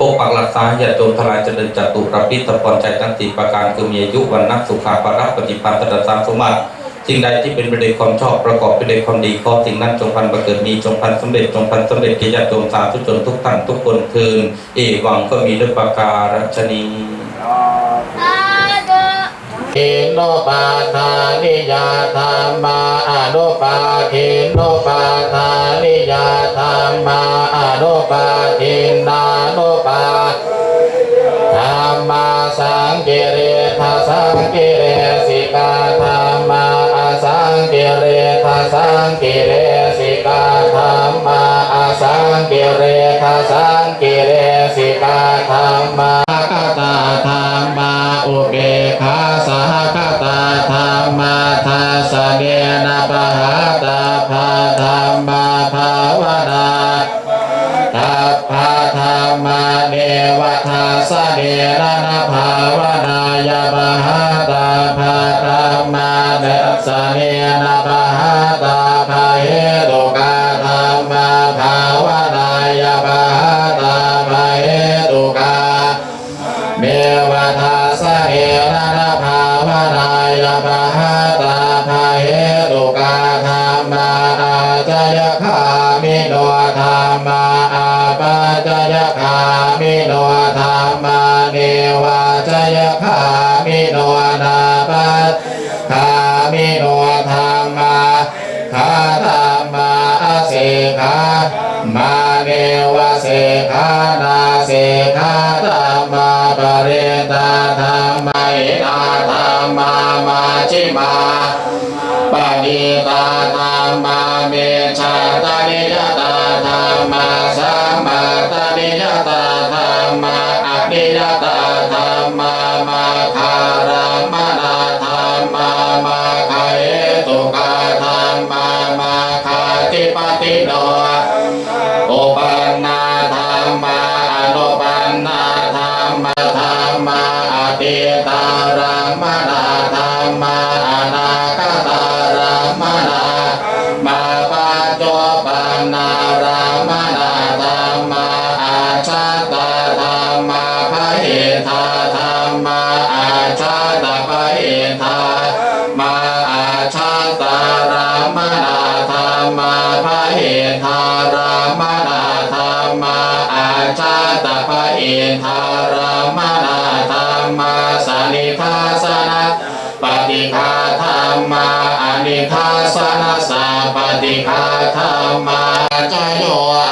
ปกปักรักษาอย่าโจมทลายเจริญจตุรพิตะปอนใจตั้งติประการคือมีอายุวันนักสุขาภาระปฏิปันตตสามสมบัติสิ่งใดที่เป็นประเด็นความชอบประกอบไปด้วยความดีขอสิ่งนั้นจงพันบังเกิดมีจงพันสำเร็จจงพันสำเร็จกิจญาติโยมสาธุชนทุกท่านทุกคนคืนเอวังก็มีด้วยประการฉนี้อินโนปาทานิยาธรรมาอนุปาทินโนปาทานิยาธ กิเรสิกาธรรมาอสังกิริทัสังกิเรสิกาธรรมาคตาธรรมาอุเบกขาสหคตาธรรมาทัสสะเนนะปะหาตาภาธรรมาภาวนาทัพพะธรรมาเนวทัสสะเนนะนะภาวนายาบหาตาภาธรรมาเนสเนนะปะหาาวานายาปะหาตาภาเหตุกาธรรมาอาจยคามิโนธรรมาอาปัจจยคามิโนธรรมาเนวะจยคามิโนนาปัจคามิโนธรรมาคาธรรมาอาเสขามา วะเสขานาเสขาธรรมาปะเรตาธรรมาอินาธรรมามาชิมาปะนิตาธรรมาเมชาตานิยตาธรรมาสัมมาตานิยตาธรรมาอนิยตาธรรมามาคารามนาธรรมามาคาเอตุกาธรรมามาคาติปติโน ปันนาธรรมาอนุปันนาธรรมธรรมาอติตารามา มาพะเหทารามนาธรรมาอาชาตาพะเหทารามนาธรรมาสานิทาสนะปฏิฆาธรรมาอนิทาสนะสาปฏิฆาธรรมาจโย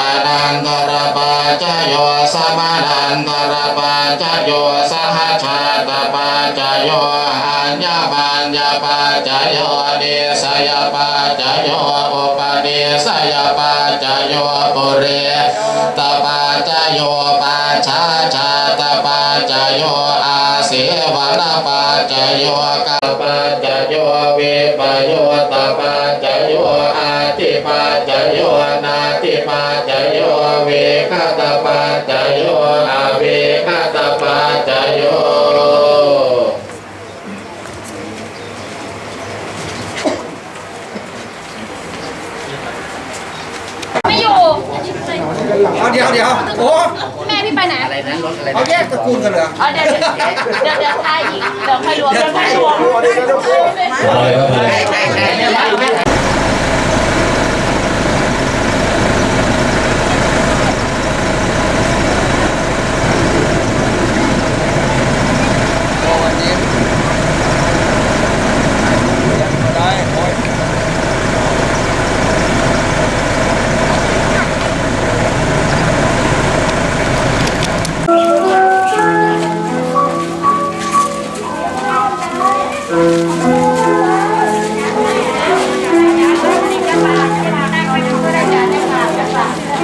อนันตรปัจจโยสมานันตรปัจจโยสั จโยอัญญปัญญปัจจโยเดสยปัจจโยอุปเดสยปัจจโยปุเรตปัจจโยปัจฉาชาตปัจจโยอาเสวนปัจจโยกัปปัจจโยวิปโยตปัจจโยอาติปัจจโยนาติปัจจโยเวคตปัจจโยอาเวคตปัจจโย ไม่อยู่ เอาเดี๋ยวเดี๋ยวโอ้ แม่พี่ ไปไหนเอาแยกตระกูลกันเหรอเอาเดี๋ยวเดี๋ยวเดี๋ยวเดี๋ยวทายอีกเดี๋ยวค่อยรวมเดี๋ยวค่อยรวมอะไรก็เลย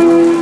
เ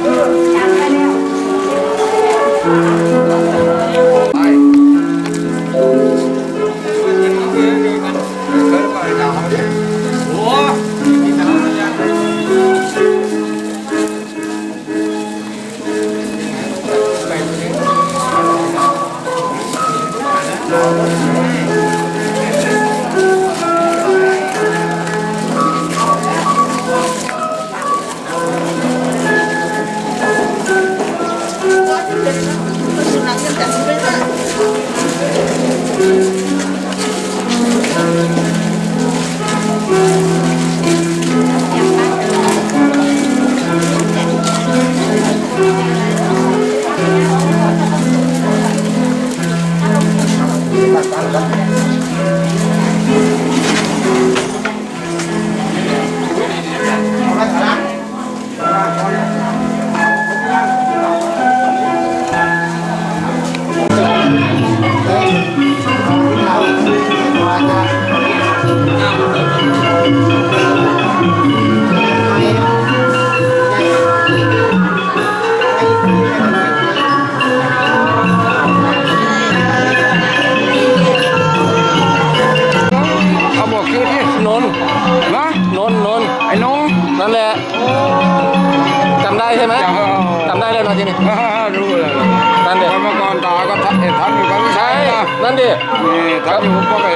ทำเอ็ดทำอยู่กันไม่ใช่ใช่นะนั่นดินี่ทำอยู่ก็ไป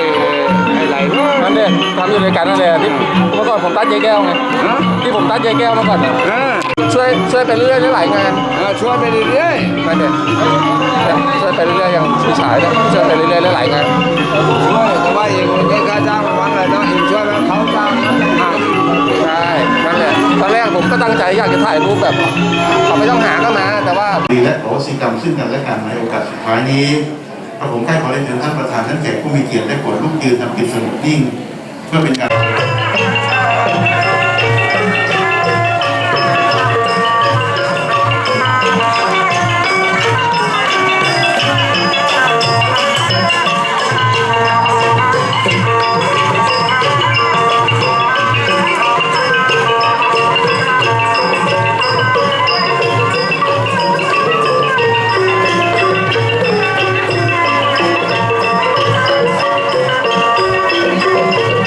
ไอ้ไหลเรื่องนั่นดิทำอยู่ด้วยกันนั่นแหละที่เมื่อก่อนผมตัดยายแก้วไงนะที่ผมตัดยายแก้วเมื่อก่อนน่ะเออช่วยช่วยไปเรื่อยๆหลายงานเออช่วยไปเรื่อยนั่นดิช่วยไปเรื่อยๆอย่างช่วยฉายเนี่ยช่วยไปเรื่อยๆหลายงานๆช่วยแต่ว่าเองได้ค่าจ้างวันอะไรนะเองช่วยแล้วเขาจ้างห่างใช่นั่นแหละตอนแรกผมก็ตั้งใจอยากจะถ่ายรูปแบบเขาไม่ต้องหาก็มา แต่ว่าดีและโอสิกรรมซึ่งกันและกันในโอกาสสุดท้ายนี้กระผมแค่ขอเรียนเชิญท่านประธานท่านแขกผู้มีเกียรติได้โปรดลุกยืนทำกิจสงบนิ่ง เพื่อเป็นการ